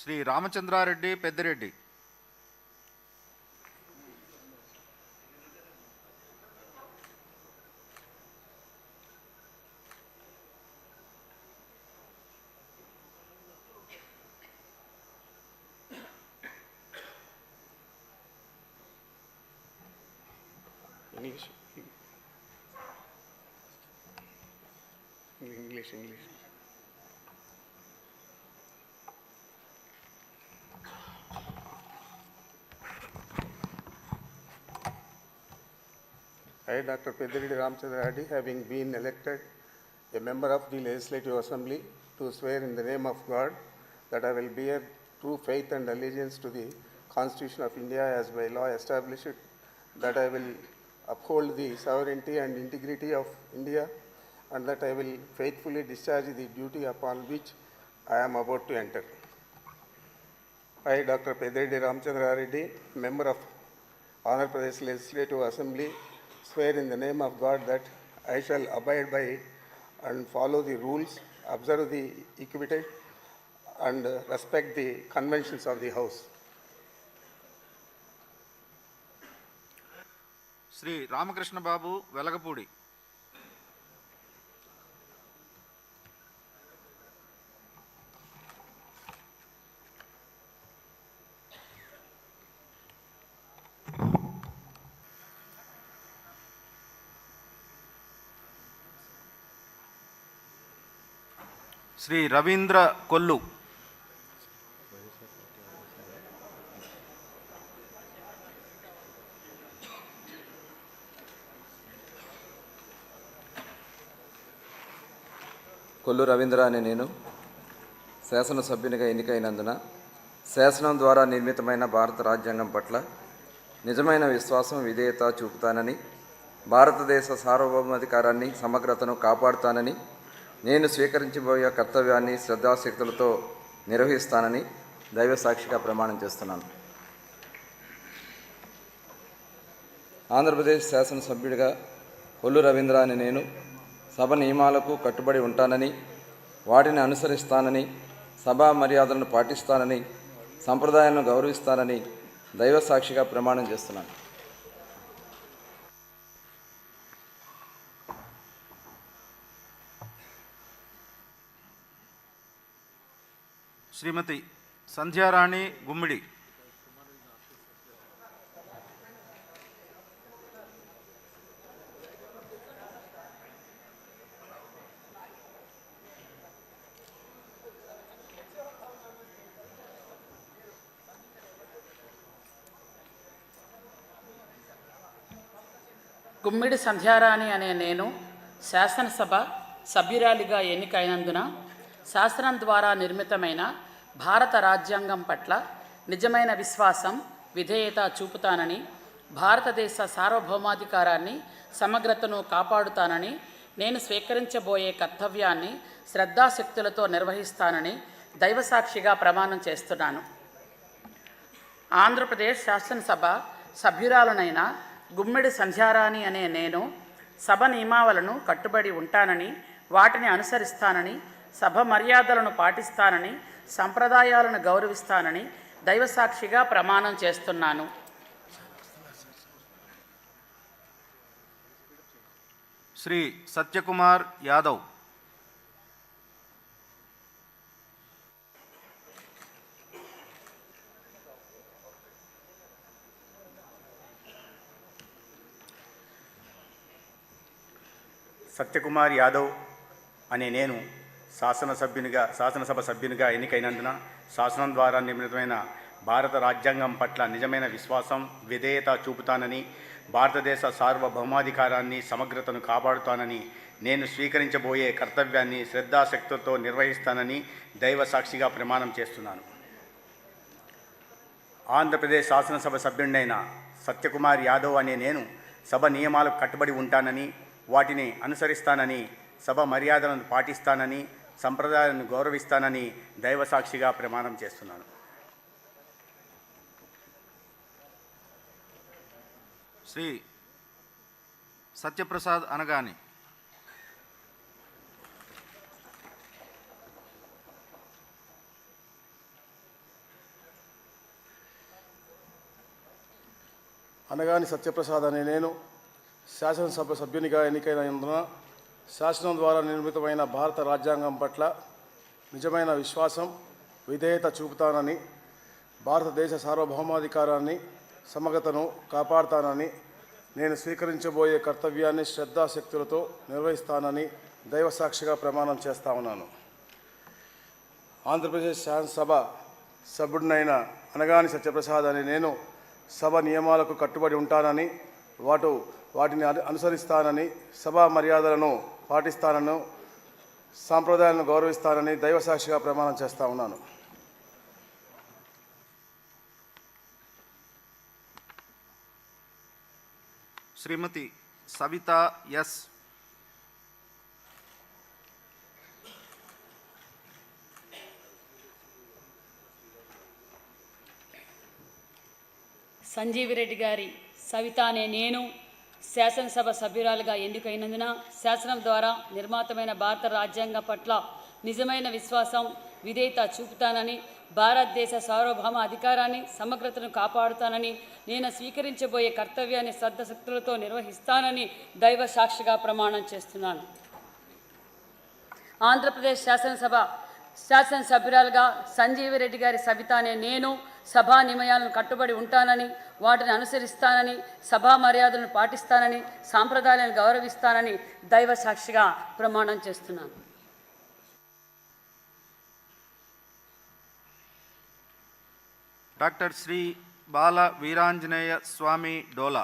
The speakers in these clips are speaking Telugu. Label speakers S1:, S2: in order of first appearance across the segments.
S1: Shri Ramachandra Reddy Peddireddy
S2: English. English, I, Dr. Pediridi Ramchandra Reddy, having been elected a member of the Legislative Assembly, to swear in the name of God that I will bear true faith and allegiance to the Constitution of India as by law established, that I will uphold the sovereignty and integrity of India, and that I will faithfully discharge the duty upon which I am about to enter. I, Dr. Pediridi Ramchandra Reddy, member of Andhra Pradesh Legislative Assembly, swear in the name of God that I shall abide by and follow the rules, observe the equity, and uh, respect the conventions of the House.
S1: Shri Ramakrishna Babu Velagapudi Shri Ravindra Kollu.
S3: Kollu Ravindra అనే నేను. శాసనసభ్యునిగా ఎన్నికైనందున శాసనం ద్వారా నిర్మితమైన భారత రాజ్యాంగం పట్ల నిజమైన విశ్వాసం విధేయత చూపుతానని భారతదేశ సార్వభౌమాధికారాన్ని సమగ్రతను కాపాడుతానని నేను స్వీకరించబోయే కర్తవ్యాన్ని శ్రద్ధాశక్తులతో నిర్వహిస్తానని దైవ సాక్షిగా ప్రమాణం చేస్తున్నాను. ఆంధ్రప్రదేశ్ శాసనసభ్యుడిగా కొల్లు రవీంద్ర అని నేను సభ నియమాలకు కట్టుబడి ఉంటానని వాటిని అనుసరిస్తానని సభా మర్యాదలను పాటిస్తానని సంప్రదాయాలను గౌరవిస్తానని దైవ సాక్షిగా ప్రమాణం చేస్తున్నాను.
S1: శ్రీమతి సంధ్యారాణి గుమ్మిడి.
S4: గుమ్మిడి సంధ్యారాణి అనే నేను శాసనసభ సభ్యురాలిగా ఎన్నికైనందున శాసనం ద్వారా నిర్మితమైన భారత రాజ్యాంగం పట్ల నిజమైన విశ్వాసం విధేయత చూపుతానని భారతదేశ సార్వభౌమాధికారాన్ని సమగ్రతను కాపాడుతానని నేను స్వీకరించబోయే కర్తవ్యాన్ని శ్రద్ధాశక్తులతో నిర్వహిస్తానని దైవసాక్షిగా ప్రమాణం చేస్తున్నాను. ఆంధ్రప్రదేశ్ శాసనసభ సభ్యురాలనైన గుమ్మిడి సంధ్యారాణి అనే నేను సభ నియమావలను కట్టుబడి ఉంటానని వాటిని అనుసరిస్తానని సభ మర్యాదలను పాటిస్తానని సంప్రదాయాలను గౌరవిస్తానని దైవసాక్షిగా ప్రమాణం చేస్తున్నాను.
S1: శ్రీ సత్యకుమార్ యాదవ్.
S5: సత్యకుమార్ యాదవ్ అనే నేను శాసనసభ్యునిగా శాసనసభ సభ్యునిగా ఎన్నికైనందున శాసనం ద్వారా నిర్మితమైన భారత రాజ్యాంగం పట్ల నిజమైన విశ్వాసం విధేయత చూపుతానని భారతదేశ సార్వభౌమాధికారాన్ని సమగ్రతను కాపాడుతానని నేను స్వీకరించబోయే కర్తవ్యాన్ని శ్రద్ధాశక్తులతో నిర్వహిస్తానని దైవ సాక్షిగా ప్రమాణం చేస్తున్నాను. ఆంధ్రప్రదేశ్ శాసనసభ సభ్యుడినైన సత్యకుమార్ యాదవ్ అనే నేను సభ నియమాలకు కట్టుబడి ఉంటానని వాటిని అనుసరిస్తానని సభ మర్యాదలను పాటిస్తానని సంప్రదాయాన్ని గౌరవిస్తానని దైవసాక్షిగా ప్రమాణం చేస్తున్నాను.
S1: శ్రీ సత్యప్రసాద్ అనగాని
S6: అనగాని సత్యప్రసాద్ అనే నేను శాసనసభ సభ్యునిగా ఎన్నికైనందున శాసనం ద్వారా నిర్మితమైన భారత రాజ్యాంగం పట్ల నిజమైన విశ్వాసం విధేయత చూపుతానని భారతదేశ సార్వభౌమాధికారాన్ని సమగ్రతను కాపాడుతానని నేను స్వీకరించబోయే కర్తవ్యాన్ని శ్రద్ధాశక్తులతో నిర్వహిస్తానని దైవసాక్షిగా ప్రమాణం చేస్తా ఉన్నాను. ఆంధ్రప్రదేశ్ శాసనసభ సభ్యుడినైన అనగాని సత్యప్రసాద్ అని నేను సభ నియమాలకు కట్టుబడి ఉంటానని వాటు వాటిని అను- అనుసరిస్తానని సభా మర్యాదలను పాటిస్తానను సాంప్రదాయాలను గౌరవిస్తానని దైవసాక్షిగా ప్రమాణం చేస్తా ఉన్నాను.
S1: శ్రీమతి సవిత ఎస్.
S7: సంజీవిరెడ్డి గారి సవిత అనే నేను. శాసనసభ సభ్యురాలుగా ఎన్నికైనందున శాసనం ద్వారా నిర్మాతమైన భారత రాజ్యాంగం పట్ల నిజమైన విశ్వాసం విధేయత చూపుతానని భారతదేశ సార్వభౌమ అధికారాన్ని సమగ్రతను కాపాడుతానని నేను స్వీకరించబోయే కర్తవ్యాన్ని శ్రద్ధశక్తులతో నిర్వహిస్తానని దైవ సాక్షిగా ప్రమాణం చేస్తున్నాను. ఆంధ్రప్రదేశ్ శాసనసభ శాసనసభ్యురాలుగా సంజీవిరెడ్డి గారి సవిత అనే నేను సభా నియమాలను కట్టుబడి ఉంటానని వాటిని అనుసరిస్తానని సభా మర్యాదలను పాటిస్తానని సాంప్రదాయాలను గౌరవిస్తానని దైవ సాక్షిగా ప్రమాణం చేస్తున్నాను.
S1: డాక్టర్ శ్రీ బాల వీరాంజనేయ స్వామి డోలా.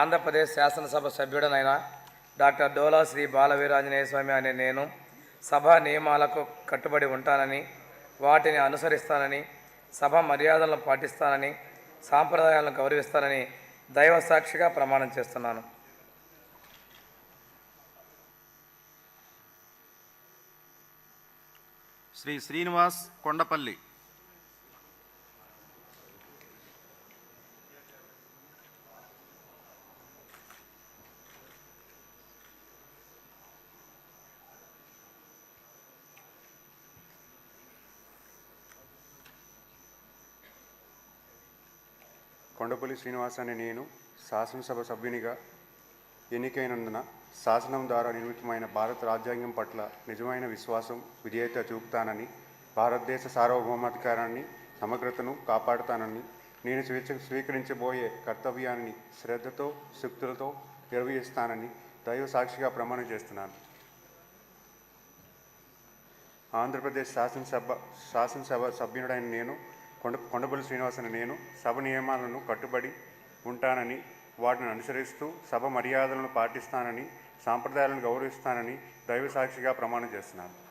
S8: ఆంధ్రప్రదేశ్ శాసనసభ సభ్యుడనైన డాక్టర్ డోలా శ్రీ బాలవీరాంజనేయ స్వామి అనే నేను సభ నియమాలకు కట్టుబడి ఉంటానని వాటిని అనుసరిస్తానని సభ మర్యాదలను పాటిస్తానని సాంప్రదాయాలను గౌరవిస్తానని దైవ సాక్షిగా ప్రమాణం చేస్తున్నాను.
S1: శ్రీ శ్రీనివాస్ కొండపల్లి.
S9: కొండపల్లి శ్రీనివాస్ అనే నేను శాసనసభ సభ్యునిగా ఎన్నికైనందున శాసనం ద్వారా నిర్మితమైన భారత రాజ్యాంగం పట్ల నిజమైన విశ్వాసం విధేయత చూపుతానని భారతదేశ సార్వభౌమాధికారాన్ని సమగ్రతను కాపాడుతానని నేను స్వేచ్ఛ స్వీకరించబోయే కర్తవ్యాన్ని శ్రద్ధతో శక్తులతో నిర్వహిస్తానని దైవ సాక్షిగా ప్రమాణం చేస్తున్నాను. ఆంధ్రప్రదేశ్ శాసనసభ శాసనసభ సభ్యుడైన నేను కొండ కొండపల్లి శ్రీనివాస్ నేను సభ నియమాలను కట్టుబడి ఉంటానని వాటిని అనుసరిస్తూ సభ మర్యాదలను పాటిస్తానని సాంప్రదాయాలను గౌరవిస్తానని దైవ సాక్షిగా ప్రమాణం చేస్తున్నాను.